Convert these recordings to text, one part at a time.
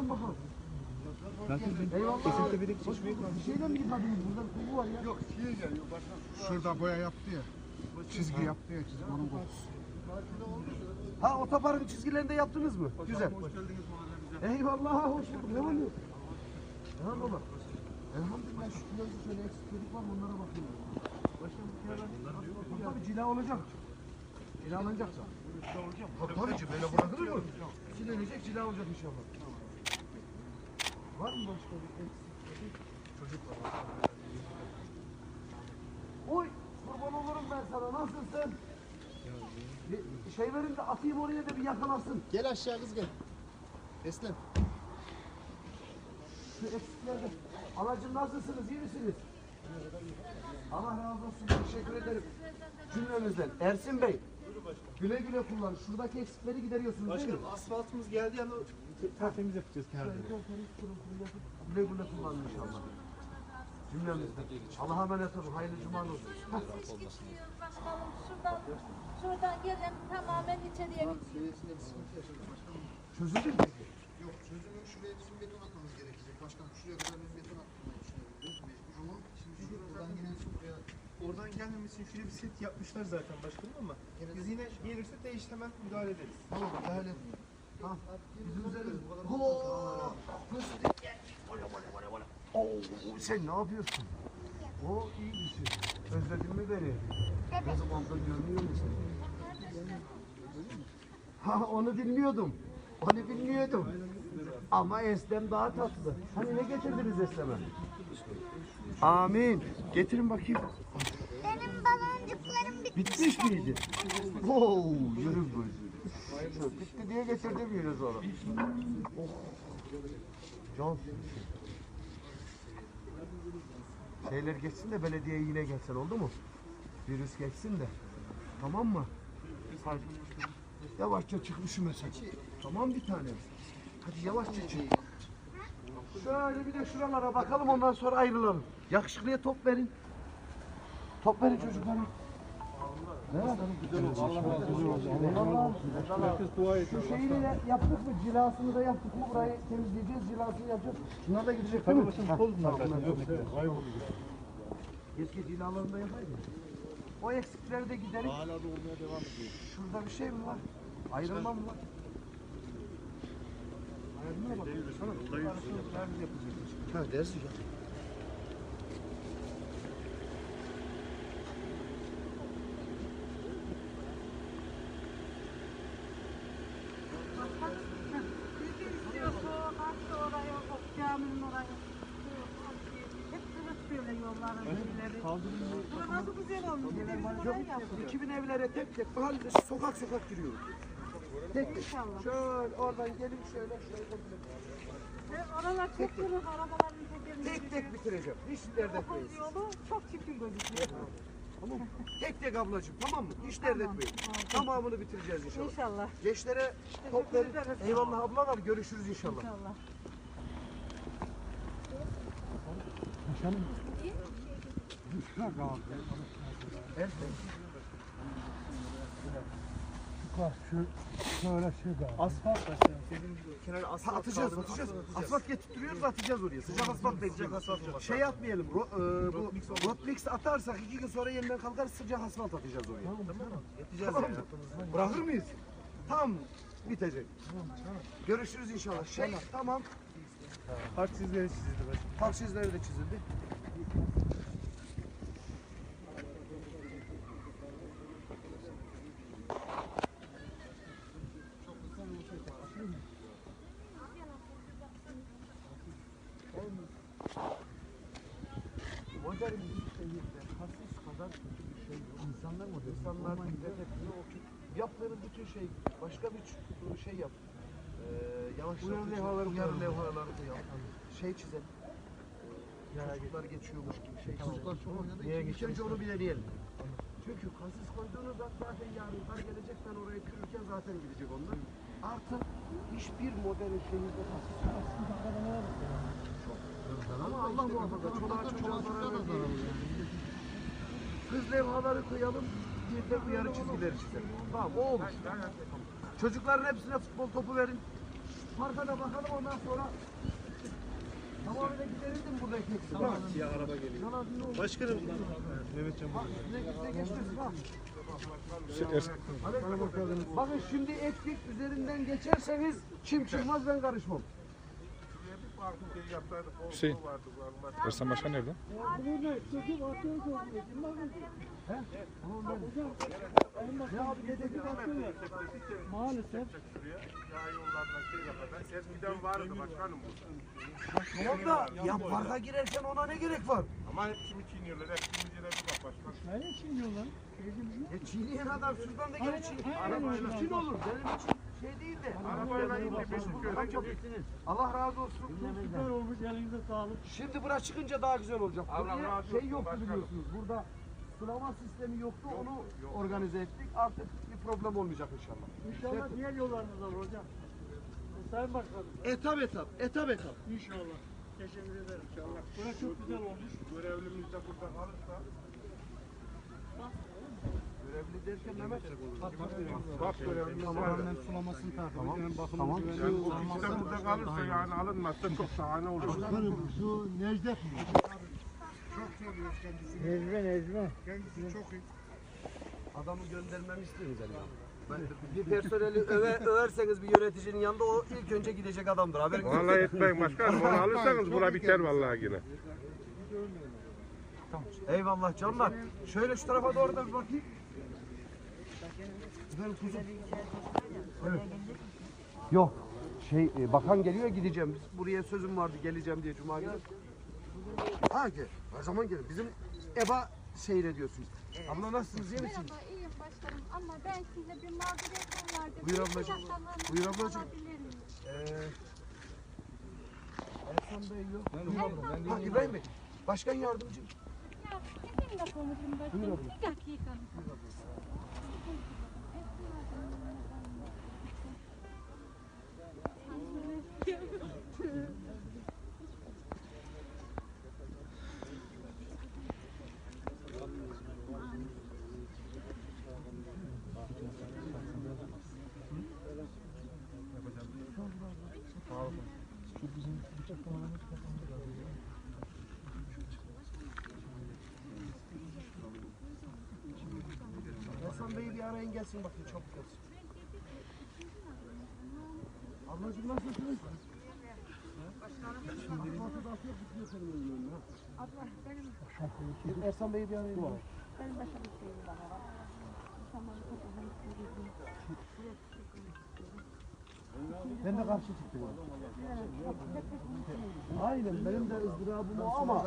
Alın bakalım. Zaten ben bir şeyden mi yıkadınız? Burada kubu var ya. Yok şiir geliyor başkan. Şurada boya yaptı ya. Çizgi yaptı ya çizgi onun kokusu. Ha otoparkın çizgilerini de yaptınız mı? Güzel. Hoş geldiniz mahallemize. Eyvallah hoş bulduk. Ne oluyor? Ha baba. Elhamdülillah şu biraz şöyle eksiklik var mı onlara bakıyorum. Başkanım bir kere Tabii cila olacak. Cilalanacaksa. Tabii tabii ki böyle bırakılır mı? Silinecek cila olacak inşallah. Var mı başka bir eksiklik? Çocuk var. Oy kurban olurum ben sana nasılsın? Bir şey verin de atayım oraya da bir yakalasın. Gel aşağı kız gel. Eslem. Şu eksiklerde. Anacığım nasılsınız? iyi misiniz? Allah razı olsun. Teşekkür ederim. Cümlemizden. Ersin Bey. Güle güle kullan. Şuradaki eksikleri gideriyorsunuz değil mi? Başkanım asfaltımız geldi yani tertemiz yapacağız kenarda. Güle güle kullanın inşallah. Cümlemizden. Allah'a emanet olun. Hayırlı cuman olsun. Hiç gitmiyor başkanım. Şuradan, şuradan gelin tamamen içeriye gidiyor. Başkanım. Çözüldü mü? Yok çözümü şuraya bizim beton atmamız gerekecek. Başkanım şuraya kadar biz beton atmayı düşünüyoruz. Mecbur. Şimdi şuradan gelen su buraya Oradan gelmemesi için şöyle bir set yapmışlar zaten başkanım ama biz yine gelirse değiş hemen müdahale ederiz. Tamam. Müdahale etmeyin. Tamam. Bizim üzerimiz. Oo! Fıstık gelmiş. Vale. Oo, sen ne yapıyorsun? O iyi bir şey. Özledin mi beni? Ne zamandır görmüyor musun? Ha onu bilmiyordum. Onu bilmiyordum. Ama Eslem daha tatlı. Hani ne getirdiniz Eslem'e? Amin. Getirin bakayım. Bitmiş miydi? Oo, yürü gözü. Bitti diye getirdim yine sonra. Oh. Can. Şeyler geçsin de belediye yine gelsin oldu mu? Virüs geçsin de. Tamam mı? Yavaşça çık üşümesin. Tamam bir tane. Hadi yavaşça çık. Şöyle bir de şuralara bakalım ondan sonra ayrılalım. Yakışıklıya top verin. Top verin çocuklara. Şu şeyini de yaptık mı? Cilasını da yaptık mı? Burayı temizleyeceğiz, cilasını yapacağız. Şunlar da gidecek değil mi? Keşke cilalarını da yapaydı. O eksikleri de giderik. Hala da olmaya devam ediyor. Şurada bir şey mi var? Ayrılma mı var? Ayrılma bak. Ha dersi ya. İstiyorsa hasta oraya, o caminin oraya. Hep kırık böyle yolların ileri. Bura nasıl güzel olmuş. Yapıyor. 2000 evlere tek tek mahallede sokak sokak giriyoruz. Tek tek. Şöyle oradan gelin şöyle şöyle. Oralar çok kırık, arabaların tekerini. Tek tek bitireceğim. Hiç dert etmeyin. Dokuz yolu çok çirkin gözüküyor. Tamam mı? Tek tek ablacığım tamam mı? Hiç dert etmeyin. Tamamını bitireceğiz inşallah. İnşallah. Gençlere top verin. Eyvallah ablalar görüşürüz inşallah. İnşallah. Evet. Asfalt başkanım. Dediğim gibi asfalt atacağız, kaldırıp atacağız. atacağız. Asfalt getirtiyoruz, atacağız oraya. Sıcak asfalt bekleyeceğiz. Şey atmayalım, ro, e, bu Rotmix atarsak iki gün sonra yeniden kalkar sıcak asfalt atacağız oraya. Tamam mı? Yapacağız Tamam yani. mı? Bırakır mıyız? Tam bitecek. Görüşürüz inşallah. Şey tamam. Park çizgileri çizildi. Park çizgileri de çizildi. Modern bir şehirde hassiz kadar kötü bir şey yok. İnsanlar mı? O. Yaptığınız bütün şey, başka bir ç- şey yap. Ee, yavaş uyarı levhaları, uyarı levhaları da yap. Şey çizelim. Ee, çocuklar geçiyormuş gibi şey. Çocuklar çok ilk önce onu bir deneyelim. Çünkü kasis koyduğunuzda zaten yarın kar gelecek ben oraya kırırken zaten gidecek onlar. Artı hiçbir modern şehirde kasis yok. Ama Allah muhafaza çoluğa çocuğa zarar vermeyin. Hız levhaları koyalım, bir de uyarı çizgileri çizelim. Tamam o olur. Çocukların hepsine futbol topu verin. parka da bakalım ondan sonra tamamıyla giderildi mi burada ekmek? Tamam. Siyah araba geliyor. Başkanım. Üstüne geçmesin ha. Bakın şimdi ettik üzerinden geçerseniz kim çıkmaz ben karışmam. Hüseyin. Ersan Başkan nerede? Ya abi dedektif atıyor. Maalesef. Eskiden vardı başkanım bu. Tamam da ya parka girerken ona ne gerek var? Ama hep kimi çiğniyorlar, hep kimi bir bak başkan. Nereye çiğniyorlar? E çiğneyen adam şuradan da geri çiğniyor. aynen Araba öyle. için olur. Benim için şey değil de. Arabayla indi Beşiköy'den gidiyor. Allah razı olsun. Süper olmuş elinize sağlık. Şimdi bura çıkınca daha güzel olacak. Allah razı şey olsun yoktu başkanım. biliyorsunuz. Burada sulama sistemi yoktu. Onu organize ettik. Artık bir problem olmayacak inşallah. İnşallah diğer yollarınız olur hocam. Sayın Başkanım. Etap etap, etap etap. İnşallah. Teşekkür ederim. İnşallah. Bura çok güzel olmuş. Görevlimiz de burada kalırsa. Görevli derken Mehmet. Bak görevlimiz var. da. sulamasını takip Tamam. Tamam. Yani o kişi de burada kalırsa yani alınmazsa çok şahane olur. Şu Necdet mi? Necmi Necmi. Kendisi çok iyi. Adamı göndermemi istiyorsunuz yani. Ben bir personeli öve, överseniz bir yöneticinin yanında o ilk önce gidecek adamdır. Haberiniz olsun. Vallahi etmeyin başkanım. Onu alırsanız bura biter vallahi yine. Eyvallah canlar. Şöyle şu tarafa doğru da bir bakayım. Güzel kuzum. Evet. Yok. Şey e, bakan geliyor gideceğim. Biz buraya sözüm vardı geleceğim diye cuma günü. Ha gel. Her zaman gelin. Bizim EBA seyrediyorsunuz. Abla nasılsınız? iyi misiniz? Merhaba, iyiyim başkanım ama ben size bir mağduriyetim vardı. Buyur ablacığım. Buyur ablacığım. Ee, Ersan Bey yok. Ha İbrahim Bey. Başkan yardımcım. Ya sizinle konuşayım başkanım. Bir dakika. Ersan Bey'i bir arayın gelsin bakın çabuk gelsin. Ablacığım nasılsınız? Abla benim, Ersan Bey'i bir arayın. benim başka bir şeyim var. Tamam, tamam. Ben de karşı çıktım. Aynen benim de ızdırabım o ama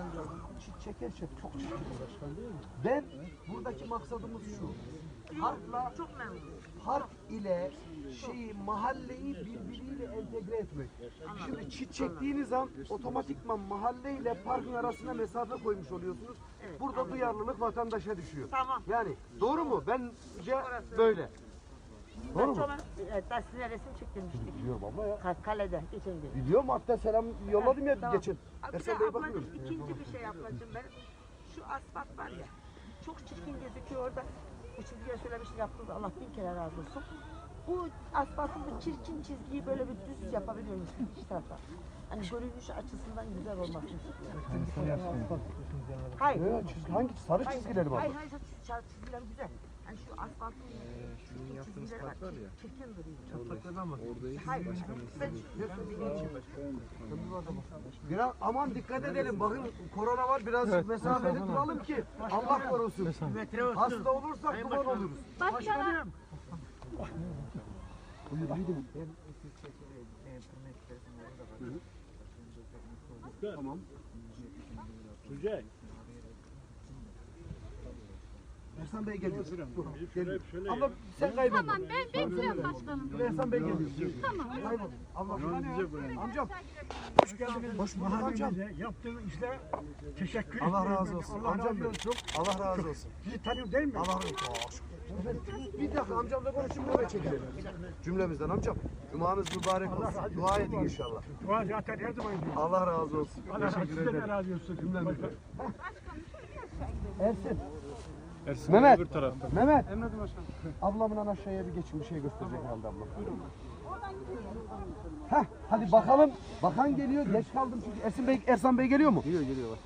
çit çekerken çok çirkin başkan değil mi? Ben buradaki maksadımız şu. Harpla çok Harp ile şeyi mahalleyi birbiriyle entegre etmek. Şimdi çit çektiğiniz an otomatikman mahalle ile parkın arasına mesafe koymuş oluyorsunuz. Burada duyarlılık vatandaşa düşüyor. Tamam. Yani doğru mu? Bence böyle. Doğru mu? Evet, ben size resim çektirmiştik. Biliyorum abla ya. Ka- Kalede geçen gün. Biliyorum hatta selam yolladım ya Tamam. geçen. Bir de ablacığım bakıyorum. ikinci bir şey ablacığım ben. Şu asfalt var ya. Çok çirkin gözüküyor orada. Bu çizgiye söylemiştim yaptınız Allah bin kere razı olsun. Bu asfaltın bu çirkin çizgiyi böyle bir düz yapabiliyor musun iki tarafa? Hani görünüş açısından güzel olmasını istiyorum. Hayır. Ya, çizgi, hangi sarı Hayır, çizgileri var? Hayır hayır çiz- çizgiler güzel. Hani şu asfaltın çirkin çizgileri var. Çirkin duruyor. Mı? Hayır. Ben Biraz aman dikkat edelim. Bakın korona var biraz mesafeli duralım ki Allah korusun. Hasta olursak duman oluruz. Başkanım. Buyur gidin. Tamam. Güzel. Ersan Bey geliyor. Geliyor. Abla sen kaybol. Tamam ben bekliyorum başkanım. Ersan Bey geliyor. Tamam. Kaybol. Allah Amcam. Hoş geldiniz. Hoş bulduk amcam. Yaptığın işle teşekkür Allah razı olsun. Amcam benim. Allah razı olsun. Sizi tanıyor değil mi? Allah razı olsun. Bir dakika amcamla konuşayım böyle çekelim. Cümlemizden amcam. Cumanız mübarek olsun. Dua edin inşallah. Dua zaten her zaman ediyor. Allah razı olsun. Allah Teşekkür sizden de razı olsun. Cümlemizden. Ersin. Ersin Mehmet. öbür tarafta. Mehmet. Emredin başkanım. Ablamın aşağıya bir geçin bir şey gösterecek herhalde ablam. Heh, hadi bakalım. Bakan geliyor. Geç kaldım çünkü. Ersin Bey, Ersan Bey geliyor mu? Geliyor, geliyor. Bak.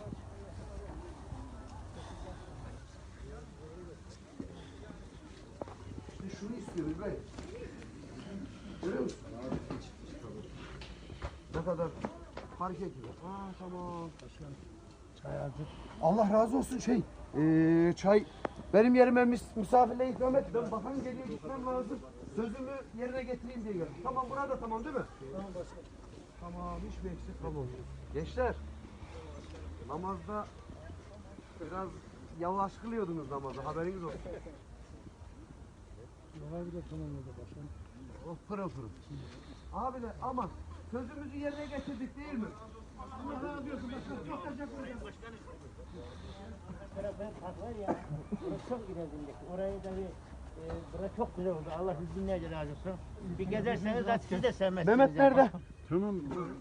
İşte şunu istiyoruz Bey. Görüyor musun? Ne kadar fark etmiyor. Aa tamam. Çay hazır. Allah razı olsun şey. Ee, çay benim yerime mis- misafirle ikram et. Ben bakan geliyor gitmem lazım. Sözümü yerine getireyim diye geldim. Tamam burada tamam değil mi? Tamam başkanım. Tamam hiçbir eksik tamam. Gençler namazda biraz yavaş kılıyordunuz namazı haberiniz olsun. Oh pırıl pırıl. Abiler aman sözümüzü yerine getirdik değil mi? Ben park var ya, çok ilerideki. Orayı da bir, e, çok güzel oldu. Allah yüzünlerce razı olsun. Bir gezerseniz zaten siz de sevmezsiniz. Mehmet nerede? Tamam.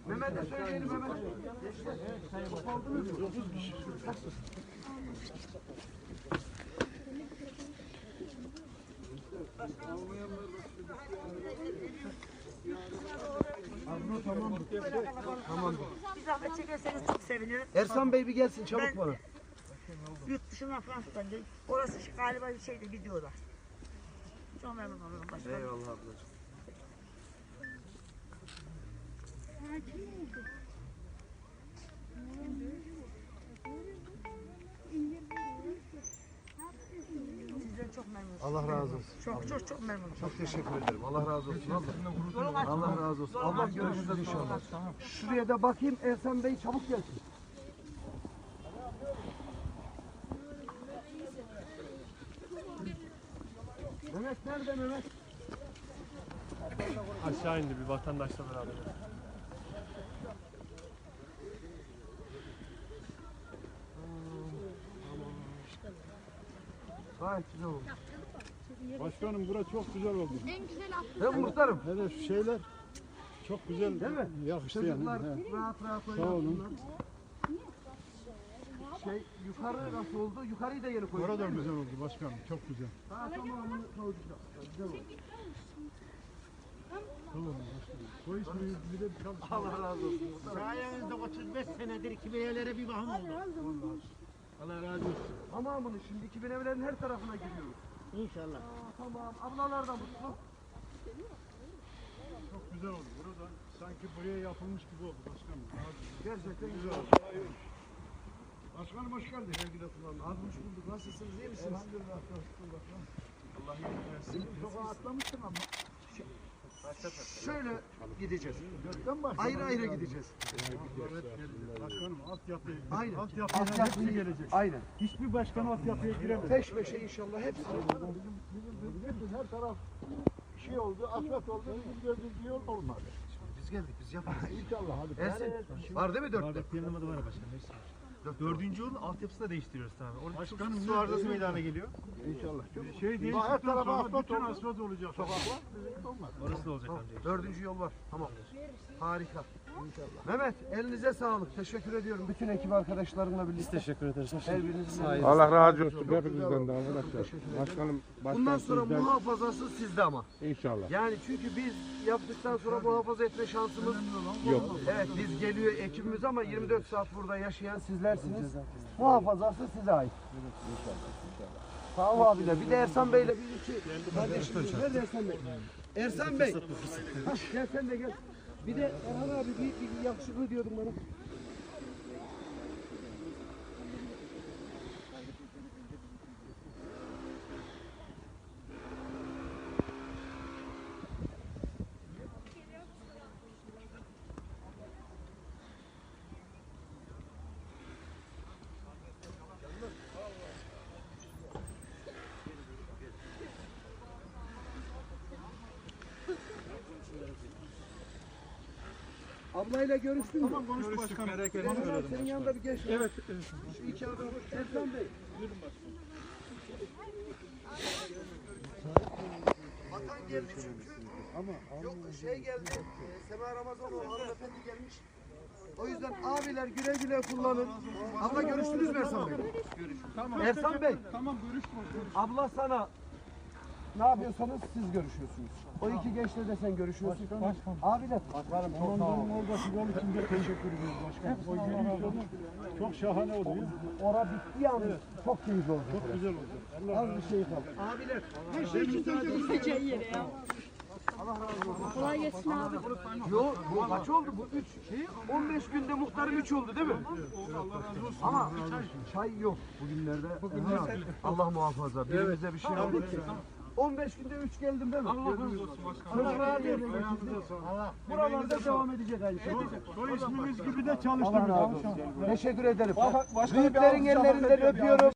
Mehmet'e söyleyelim Mehmet. Bir zahmet çekerseniz çok sevinirim. Ersan Bey bir gelsin çabuk Ben- bana. Yurt dışından Fransa'dan değil. Orası şu- galiba bir şeyde gidiyorlar. Çok memnun olurum başkanım. Eyvallah ablacığım. Çok memnunum. Allah razı olsun. Çok çok çok memnunum. Çok teşekkür ederim. Allah razı olsun. Allah, Allah razı olsun. Allah görüşürüz inşallah. Şuraya da bakayım Ersan Bey çabuk gelsin. Mehmet nerede Mehmet? Aşağı indi bir vatandaşla beraber. Gayet güzel oldu. Başkanım bura çok güzel oldu. Ben muhtarım. Hele şu şeyler çok güzel Değil mi? yakıştı Çocuklar yani. he. rahat rahat Sağ olun. Şey yukarı nasıl oldu? Yukarıyı da yeni koyduk Orada değil mi? güzel oldu başkanım çok güzel. Ha tamamını koyduk. Güzel oldu. Sağ olun başkanım. Bu ismi bir de çalışma. Allah razı olsun. Sayenizde 35 senedir iki evlere bir bakım oldu. Allah razı olsun. Tamamını şimdi 2000 evlerin her tarafına giriyoruz. İnşallah. Aa, tamam. Ablalar da mutlu. Çok güzel oldu. Burada sanki buraya yapılmış gibi oldu başkanım. Gerçekten güzel oldu. Başkanım hoş geldin. Sevgili kullanın. Az hoş bulduk. Nasılsınız? iyi misiniz? Elhamdülillah. Allah iyilik versin. Sokağa atlamıştın ama. Şöyle gideceğiz. Ayrı ayrı gideceğiz. Başkanım altyapıya Aynen. altyapıya Altyapı- hepsi gelecek. Aynen. Hiçbir başkan altyapıya giremez. Peş peşe inşallah hepsi. Her taraf şey oldu, asfalt oldu, bizim dördüncü yol olmadı. Biz geldik. Biz yaparız. İnşallah hadi. Ersin. Var değil mi dörtte? Var başkanım. var. Dört. Dördüncü yolun altyapısını da değiştiriyoruz tabii. Orada Başkanım, su arızası meydana geliyor. İnşallah. Şey değil, her tarafa asfalt bütün asfalt olacak. Sokaklar olmaz. Orası da olacak amca. Dördüncü yol var. Tamam. Harika. Mehmet elinize sağlık. Teşekkür ediyorum. Bütün ekip arkadaşlarımla birlikte. Teşekkür ederiz. Her birinizin eline Allah razı olsun hepinizden de arkadaşlar. Başkanım, Bundan başkan sonra sizden muhafazası sizde ama. inşallah. Yani çünkü biz yaptıktan sonra muhafaza etme şansımız Yok. Evet biz geliyor ekibimiz ama 24 saat burada yaşayan sizlersiniz. Muhafazası size ait. Sağ ol abiler. Bir de Ersan Bey'le bir iki kardeşimiz. Nerede Ersan Bey? Ersan Bey. Gel sen de gel. Bir de Erhan abi bir, bir yakışıklı diyordun bana. Ablayla görüştün mü? Tamam konuştuk başkanım. Merak abi senin yanında bir genç var. Evet. Şu iki adam Ersan Bey. Vatan geldi çünkü. Ama Yok şey geldi. E, Sema Ramazanoğlu hanımefendi gelmiş. O yüzden abiler güle güle kullanın. Abla görüştünüz mü Ersan Bey? Tamam. Ersan Bey. Tamam görüştük. Abla sana ne yapıyorsanız siz görüşüyorsunuz. O iki gençle de sen görüşüyorsun. Abiler. Başkanım çok sağ olun. oradaki yol için de teşekkür ediyoruz başkanım. O yürüyüş yolu çok şahane oldu. Ora bitti yalnız. Çok keyifli oldu. Çok güzel oldu. Az bir şey kaldı. Abiler her şey için Kolay gelsin abi. Yo bu kaç oldu bu? 3. 15 günde muhtarım 3 oldu değil mi? Ama çay yok bugünlerde. Allah muhafaza. Birimize bir şey oldu ki. 15 günde 3 geldim değil mi? Allah razı olsun başkanım. Buralarda devam edecek aynı şey. Soy ismimiz gibi de Allah çalıştınız. razı olsun. Teşekkür ederim. Büyüklerin ellerinden öpüyorum.